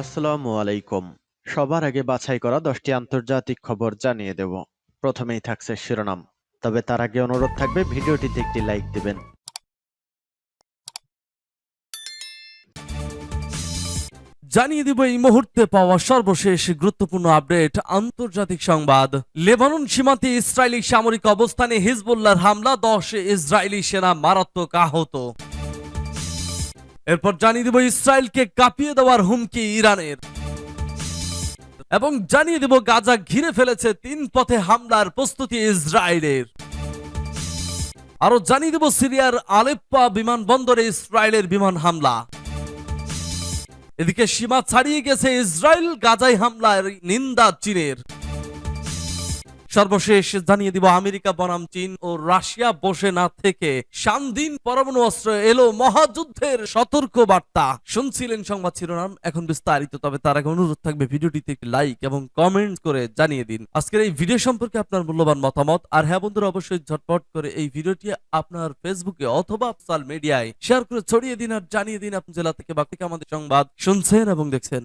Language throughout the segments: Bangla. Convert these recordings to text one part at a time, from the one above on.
আসসালামু আলাইকুম। সবার আগে বাছাই করা দশটি আন্তর্জাতিক খবর জানিয়ে দেব। প্রথমেই থাকছে শিরোনাম। তবে তার আগে অনুরোধ থাকবে, ভিডিওটিতে একটি লাইক দিবেন। জানিয়ে দিব এই মুহূর্তে পাওয়া সর্বশেষ গুরুত্বপূর্ণ আপডেট। আন্তর্জাতিক সংবাদ। লেবানন সীমান্তে ইসরায়েলি সামরিক অবস্থানে হিজবুল্লাহর হামলা, দশ ইসরায়েলি সেনা মারাত্মক আহত। এরপর জানিয়ে দিব ইসরায়েলকে কাঁপিয়ে দেওয়ার হুমকি ইরানের। এবং জানিয়ে দেব গাজা ঘিরে ফেলেছে তিন পথে হামলার প্রস্তুতি ইসরায়েলের। আরও জানিয়ে দেব সিরিয়ার আলেপ্পা বিমানবন্দরে ইসরায়েলের বিমান হামলা। এদিকে সীমা ছাড়িয়ে গেছে ইসরায়েল গাজায় হামলার নিন্দা চীনের। সর্বশেষ জানিয়ে দিব, আমেরিকা বনাম চীন ও রাশিয়া বসে না থেকে শান্তিন পরমাণু অস্ত্র এলো মহাযুদ্ধের সতর্ক বার্তা শুনছিলেন সংবাদ শিরোনাম, এখন বিস্তারিত, তবে তার আগে অনুরোধ থাকবে ভিডিওটিতে একটি লাইক এবং কমেন্ট করে জানিয়ে দিন। আজকের এই ভিডিও সম্পর্কে আপনার মূল্যবান মতামত, আর হ্যাঁ বন্ধুরা, অবশ্যই ঝটপট করে এই ভিডিওটি আপনার ফেসবুকে অথবা সোশ্যাল মিডিয়ায় শেয়ার করে ছড়িয়ে দিন আর জানিয়ে দিন আপনি জেলা থেকে বা থেকে আমাদের সংবাদ শুনছেন এবং দেখছেন।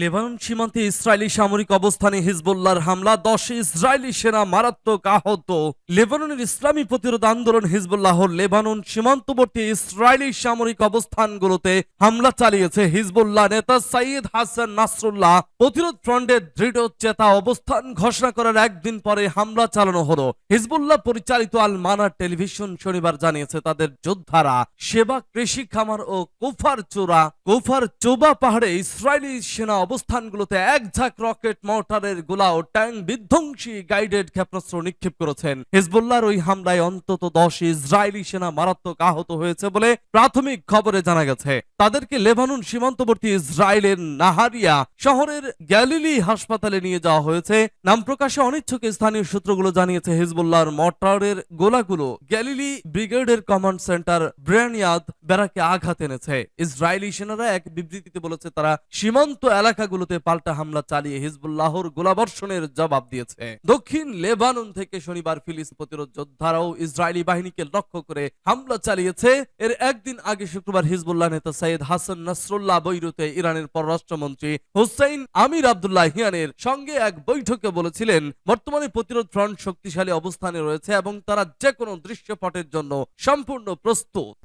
লেবানন সীমান্তে ইসরায়েলি সামরিক অবস্থানে হিজবুল্লাহর হামলা, দশ ইসরায়েলি সেনা মারাত্মক আহত। লেবাননের ইসলামী প্রতিরোধ আন্দোলন হিজবুল্লাহর লেবানন সীমান্তবর্তী ইসরায়েলি সামরিক অবস্থানগুলোতে হামলা চালিয়েছে। হিজবুল্লাহ নেতা সাইয়েদ হাসান নাসরুল্লাহ প্রতিরোধ ফ্রন্টের দৃঢ় চেতা অবস্থান ঘোষণা করার একদিন পরে হামলা চালানো হলো। হিজবুল্লাহ পরিচালিত আল মানার টেলিভিশন শনিবার জানিয়েছে তাদের যোদ্ধারা সেবা, কৃষি খামার ও কোফার চোরা কোফার চোবা পাহাড়ে ইসরায়েলি সেনা অবস্থানগুলোতে এক ঝাঁক রকেট মর্টারের গোলা ও ট্যাঙ্ক বিধ্বংসী গাইডেড ক্ষেপণাস্ত্র নিক্ষেপ করেছেন। হিজবুল্লাহর ওই হামলায় অন্তত দশ ইসরায়েলি সেনা মারাত্মক আহত হয়েছে বলে প্রাথমিক খবরে জানা গেছে। তাদেরকে লেবানন সীমান্তবর্তী ইসরায়েলের নাহারিয়া শহরের গ্যালিলি হাসপাতালে নিয়ে যাওয়া হয়েছে। নাম প্রকাশে অনিচ্ছুক স্থানীয় সূত্রগুলো জানিয়েছে, হিজবুল্লাহর মর্টারের গোলাগুলো গ্যালিলি ব্রিগেডের কমান্ড সেন্টার ব্রেনিয়াদ ব্যারাকে আঘাত এনেছে। ইসরায়েলি সেনারা এক বিবৃতিতে বলেছে, তারা সীমান্ত এলাকাগুলোতে পাল্টা হামলা চালিয়ে হিজবুল্লাহর গোলাবর্ষণের জবাব দিয়েছে। দক্ষিণ লেবানন থেকে শনিবার ফিলিস প্রতিরোধ যোদ্ধারাও ইসরায়েলি বাহিনীকে লক্ষ্য করে হামলা চালিয়েছে। এর একদিন আগে শুক্রবার হিজবুল্লাহ নেতা সাইদ হাসান নাসরুল্লাহ বৈরুতে ইরানের পররাষ্ট্রমন্ত্রী হুসাইন আমির আবদুল্লাহ হিয়ানের সঙ্গে এক বৈঠকে বলেছিলেন, বর্তমানে প্রতিরোধ ফ্রন্ট শক্তিশালী অবস্থানে রয়েছে এবং তারা যে কোনো দৃশ্যপটের জন্য সম্পূর্ণ প্রস্তুত।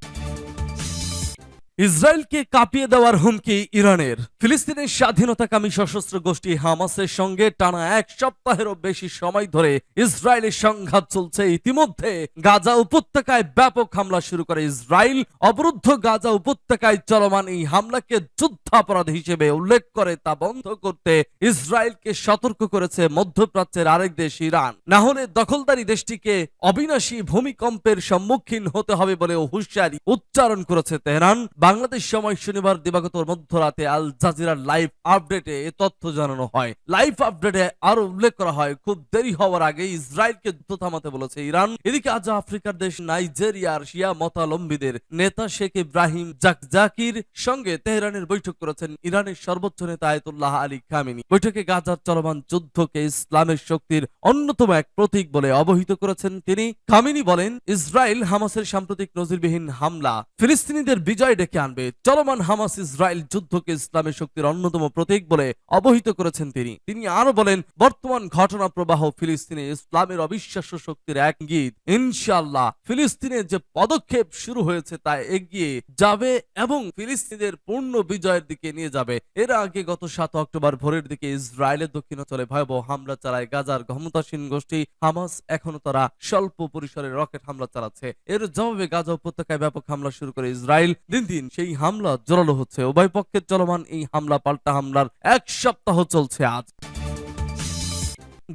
ইসরায়েলকে কাঁপিয়ে দেওয়ার হুমকি ইরানের। ফিলিস্তিনের স্বাধীনতাকামী সশস্ত্র গোষ্ঠী হামাসের সঙ্গে টানা এক সপ্তাহেরও বেশি সময় ধরে ইসরায়েলের সংঘাত চলছে। ইতিমধ্যে গাজা উপত্যকায় ব্যাপক হামলা শুরু করে ইসরায়েল। অবরুদ্ধ গাজা উপত্যকায় চলমান এই হামলাকে যুদ্ধাপরাধ হিসেবে উল্লেখ করে তা বন্ধ করতে ইসরায়েলকে সতর্ক করেছে মধ্যপ্রাচ্যের আরেক দেশ ইরান। না হলে দখলদারি দেশটিকে অবিনাশী ভূমিকম্পের সম্মুখীন হতে হবে বলে হুঁশিয়ারি উচ্চারণ করেছে তেহরান। বাংলাদেশ সময় শনিবার দিবাগত মধ্যরাতে আল জাজিরার লাইভ আপডেটে এ তথ্য জানানো হয়। লাইভ আপডেটে আরও উল্লেখ করা হয়, খুব দেরি হওয়ার আগে ইসরায়েলকে যুদ্ধ থামাতে বলেছে ইরান। এদিকে আজ আফ্রিকার দেশ নাইজেরিয়ার শিয়া মতালম্বীদের নেতা শেখ ইব্রাহিম জাকজাকির সঙ্গে তেহরানের বৈঠক করেছেন ইরানের সর্বোচ্চ নেতা আয়তুল্লাহ আলী খামিনি। বৈঠকে গাজার চলমান যুদ্ধকে ইসলামের শক্তির অন্যতম এক প্রতীক বলে অবহিত করেছেন তিনি। খামিনি বলেন, ইসরায়েল হামাসের সাম্প্রতিক নজিরবিহীন হামলা ফিলিস্তিনিদের বিজয় ডেকে আনবে চলমান হামাস ইসরায়েল যুদ্ধকে ইসলামের শক্তির অন্যতম প্রতীক বলে অবহিত করেছেন তিনি। তিনি আরও বলেন, বর্তমান ঘটনা প্রবাহ ফিলিস্তিনে ইসলামের অবিশ্বাস্য শক্তির এক গীত ইনশাআল্লাহ, ফিলিস্তিনের যে পদক্ষেপ শুরু হয়েছে তা এগিয়ে যাবে এবং ফিলিস্তিনের পূর্ণ বিজয়ের দিকে নিয়ে যাবে। এর আগে গত সাত অক্টোবর ভোরের দিকে ইসরায়েলের দক্ষিণাঞ্চলে ভয়াবহ হামলা চালায় গাজার ক্ষমতাসীন গোষ্ঠী হামাস। এখনও তারা স্বল্প পরিসরে রকেট হামলা চালাচ্ছে। এর জবাবে গাজা উপত্যকায় ব্যাপক হামলা শুরু করে ইসরায়েল। দিন দিন সেই হামলা জোরালো হচ্ছে। উভয় পক্ষের চলমান এই হামলা, পাল্টা হামলার এক সপ্তাহ চলছে আজ।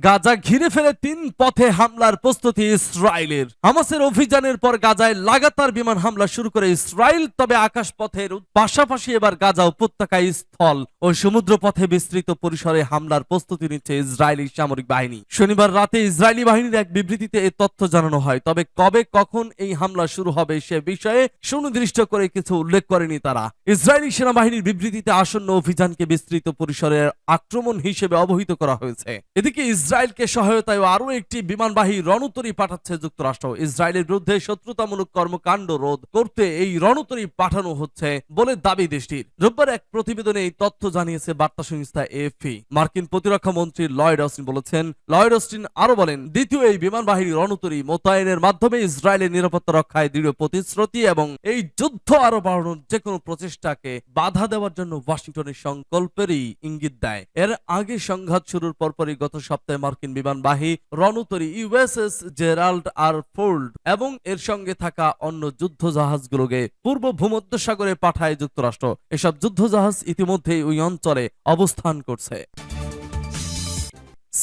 গাজা ঘিরে ফেলে তিন পথে হামলার প্রস্তুতি ইসরায়েলের। হামাসের অভিযানের পর গাজায় লাগাতার বিমান হামলা শুরু করে ইসরায়েল, তবে আকাশ পথের পাশাপাশি এবার গাজা উপত্যকায় স্থল ও সমুদ্র পথে বিস্তৃত পরিসরে হামলার প্রস্তুতি নিচ্ছে ইসরায়েলি সামরিক বাহিনী। শনিবার রাতে ইসরায়েলি বাহিনীর এক বিবৃতিতে এ তথ্য জানানো হয়, তবে কবে কখন এই হামলা শুরু হবে সে বিষয়ে সুনির্দিষ্ট করে কিছু উল্লেখ করেনি তারা। ইসরায়েলি সেনাবাহিনীর বিবৃতিতে আসন্ন অভিযানকে বিস্তৃত পরিসরের আক্রমণ হিসেবে অবহিত করা হয়েছে। এদিকে ইসরায়েলকে সহায়তায় আরও একটি বিমানবাহী রণতরী পাঠাচ্ছে যুক্তরাষ্ট্র। ইসরায়েলের বিরুদ্ধে শত্রুতামূলক কর্মকাণ্ড রোধ করতে এই রণতরী পাঠানো হচ্ছে বলে দাবি দেশটির। রোববার এক প্রতিবেদনে এই তথ্য জানিয়েছে বার্তা সংস্থা এএফপি। মার্কিন প্রতিরক্ষা মন্ত্রী লয়েড অস্টিন বলেছেন, লয়েড অস্টিন আরও বলেন, দ্বিতীয় এই বিমানবাহিনী রণতরী মোতায়েনের মাধ্যমে ইসরায়েলের নিরাপত্তা রক্ষায় দৃঢ় প্রতিশ্রুতি এবং এই যুদ্ধ আরও বাড়ানোর যে কোনো প্রচেষ্টাকে বাধা দেওয়ার জন্য ওয়াশিংটনের সংকল্পেরই ইঙ্গিত দেয়। এর আগে সংঘাত শুরুর পরপরই গত সপ্তাহে মার্কিন বিমানবাহী রণতরী ইউএসএস জেরাল্ড আর ফোল্ড এবং এর সঙ্গে থাকা অন্য যুদ্ধ জাহাজগুলোকে পূর্ব ভূমধ্যসাগরে পাঠায় যুক্তরাষ্ট্র। এসব যুদ্ধ জাহাজ ইতিমধ্যেই ওই অঞ্চলে অবস্থান করছে।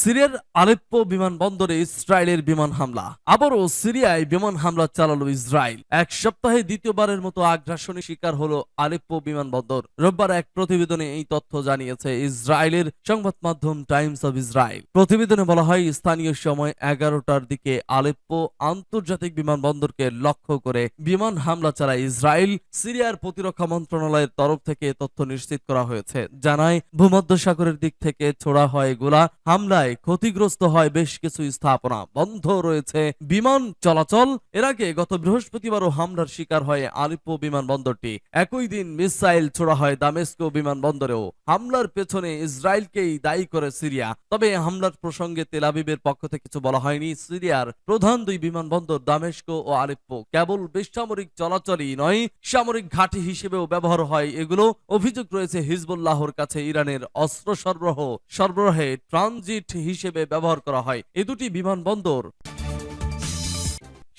সিরিয়ার আলেপ্পো বিমানবন্দরে ইসরায়েলের বিমান হামলা। আবারও সিরিয়ায় বিমান হামলা চালালো ইসরায়েল। এক সপ্তাহে দ্বিতীয়বারের মতো আগ্রাসনী শিকার হলো আলেপ্পো বিমানবন্দর। রোববার এক প্রতিবেদনে এই তথ্য জানিয়েছে ইসরায়েলের সংবাদ মাধ্যম টাইমস অব ইসরায়েল। প্রতিবেদনে বলা হয়, স্থানীয় সময় এগারোটার দিকে আলেপ্পো আন্তর্জাতিক বিমানবন্দরকে লক্ষ্য করে বিমান হামলা চালায় ইসরায়েল। সিরিয়ার প্রতিরক্ষা মন্ত্রণালয়ের তরফ থেকে তথ্য নিশ্চিত করা হয়েছে। জানায়, ভূমধ্যসাগরের দিক থেকে ছোড়া হয় গোলা হামলায় ক্ষতিগ্রস্ত হয় বেশ কিছু স্থাপনা। বন্ধ রয়েছে বিমান চলাচল। এর আগে গত বৃহস্পতিবারও হামলার শিকার হয় আলিপ্পো বিমানবন্দরটি। একই দিন মিসাইল ছোড়া হয় দামেস্কো বিমানবন্দরেও। হামলার পেছনে ইসরায়েলকেই দায়ী করে সিরিয়া। তবে হামলার প্রসঙ্গে তেলাবিবের পক্ষ থেকে কিছু বলা হয়নি। সিরিয়ার প্রধান দুই বিমানবন্দর দামেস্কো ও আলিপ্পো। কেবল বেসামরিক চলাচলই নয়, সামরিক ঘাঁটি হিসেবেও ব্যবহার হয় এগুলো। অভিযোগ রয়েছে হিজবুল্লাহর কাছে ইরানের অস্ত্র সরবরাহ সরবরাহে ট্রানজিট হিসেবে ব্যবহার করা হয়। এ দুটি বিমানবন্দর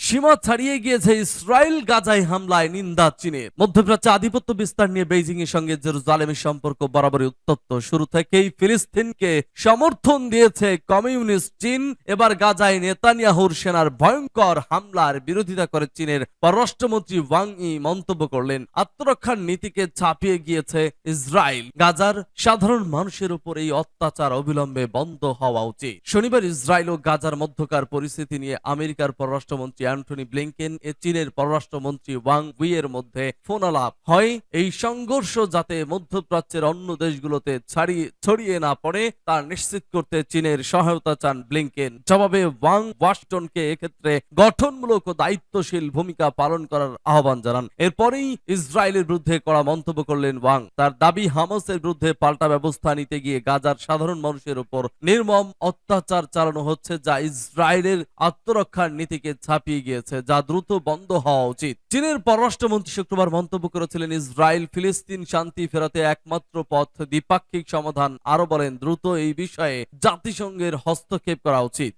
সীমা ছাড়িয়ে গিয়েছে ইসরায়েল গাজায় হামলায় নিন্দা চীনের। মধ্যপ্রাচ্যে আধিপত্য বিস্তার নিয়ে বেইজিং এর সঙ্গে জেরুজালেমের সম্পর্ক বরাবরই উত্তপ্ত। শুরু থেকেই ফিলিস্তিনকে সমর্থন দিয়েছে কমিউনিস্ট চীন। এবার গাজায় নেতানিয়াহুর সেনার ভয়ঙ্কর হামলার বিরোধিতা করে চীনের পররাষ্ট্রমন্ত্রী ওয়াং ই মন্তব্য করলেন। আত্মরক্ষার নীতিকে ছাপিয়ে গিয়েছে ইসরায়েল। গাজার সাধারণ মানুষের উপর এই অত্যাচার অবিলম্বে বন্ধ হওয়া উচিত। শনিবার ইসরায়েল ও গাজার মধ্যকার পরিস্থিতি নিয়ে আমেরিকার পররাষ্ট্রমন্ত্রী অ্যান্টনি ব্লিংকেন, এ চীনের পররাষ্ট্রমন্ত্রী ওয়াং উই এর মধ্যে ফোনালাপ হয়। এই সংঘর্ষ যাতে মধ্যপ্রাচ্যের অন্য দেশগুলোতে ছাড়িয়ে, ছড়িয়ে না পড়ে, তা নিশ্চিত করতে চীনের সহায়তা চান ব্লিংকেন। জবাবে ওয়াং ওয়াশিংটনকে এক্ষেত্রে গঠনমূলক ও দায়িত্বশীল ভূমিকা পালন করার আহ্বান জানান। এরপরেই ইসরায়েলের বিরুদ্ধে কড়া মন্তব্য করলেন ওয়াং। তার দাবি, হামাসের বিরুদ্ধে পাল্টা ব্যবস্থা নিতে গিয়ে গাজার সাধারণ মানুষের উপর নির্মম অত্যাচার চালানো হচ্ছে, যা ইসরায়েলের আত্মরক্ষার নীতিকে ছাপিয়ে গিয়েছে, যা দ্রুত বন্ধ হওয়া উচিত। চীনের পররাষ্ট্রমন্ত্রী শুক্রবার মন্তব্য করেছিলেন, ইসরায়েল ফিলিস্তিন শান্তি ফেরাতে একমাত্র পথ, দ্বিপাক্ষিক সমাধান। আরও বলেন, দ্রুত এই বিষয়ে জাতিসংঘের হস্তক্ষেপ করা উচিত।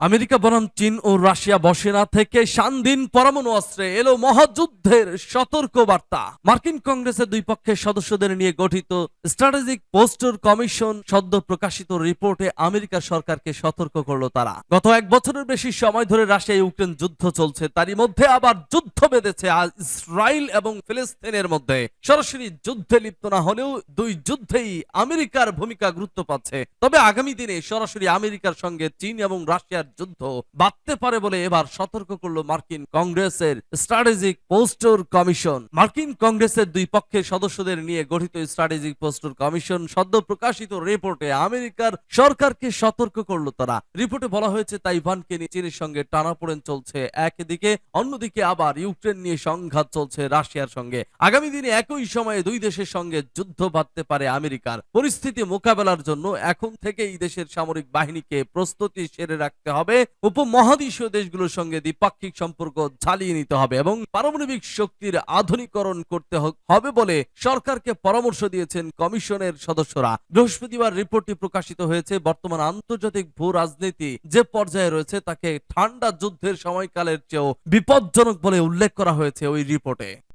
আমেরিকা বনাম চীন ও রাশিয়া বসে না থেকে শান্তিন পরমাণু অস্ত্রে এলো মহাযুদ্ধের সতর্ক বার্তা মার্কিন কংগ্রেসের দুই পক্ষের সদস্যদের নিয়ে গঠিত স্ট্র্যাটেজিক পোস্টার কমিশন সদ্য প্রকাশিত রিপোর্টে আমেরিকা সরকারকে সতর্ক করল তারা। গত এক বছরের বেশি সময় ধরে রাশিয়া ইউক্রেন যুদ্ধ চলছে, তারই মধ্যে আবার যুদ্ধ বেঁধেছে আজ ইসরায়েল এবং ফিলিস্তিনের মধ্যে। সরাসরি যুদ্ধে লিপ্ত না হলেও দুই যুদ্ধেই আমেরিকার ভূমিকা গুরুত্ব পাচ্ছে। তবে আগামী দিনে সরাসরি আমেরিকার সঙ্গে চীন এবং রাশিয়ার যুদ্ধ বাড়তে পারে বলে এবার সতর্ক করল মার্কিন কংগ্রেসের স্ট্র্যাটেজিক পোস্টার কমিশন। মার্কিন কংগ্রেসের দুই পক্ষের সদস্যদের নিয়ে গঠিত স্ট্র্যাটেজিক পোস্টার কমিশন সদ্য প্রকাশিত রিপোর্টে আমেরিকার সরকারকে সতর্ক করল তারা। রিপোর্টে বলা হয়েছে, তাইওয়ানকে নিয়ে চীনের সঙ্গে টানাপোড়েন চলছে একদিকে, অন্যদিকে আবার ইউক্রেন নিয়ে সংঘাত চলছে রাশিয়ার সঙ্গে। আগামী দিনে একই সময়ে দুই দেশের সঙ্গে যুদ্ধ বাঁধতে পারে আমেরিকার। পরিস্থিতি মোকাবেলার জন্য এখন থেকেই দেশের সামরিক বাহিনীকে প্রস্তুতি সেরে রাখতে হবে, উপমহাদেশীয় দেশগুলোর সঙ্গে দ্বিপাক্ষিক সম্পর্ক ঝালিয়ে নিতে হবে এবং পারমাণবিক শক্তির আধুনিকরণ করতে হবে বলে সরকারকে পরামর্শ দিয়েছেন কমিশনের সদস্যরা। বৃহস্পতিবার রিপোর্টটি প্রকাশিত হয়েছে। বর্তমান আন্তর্জাতিক ভূ রাজনীতি যে পর্যায়ে রয়েছে, তাকে ঠান্ডা যুদ্ধের সময়কালের চেয়েও বিপজ্জনক বলে উল্লেখ করা হয়েছে ওই রিপোর্টে।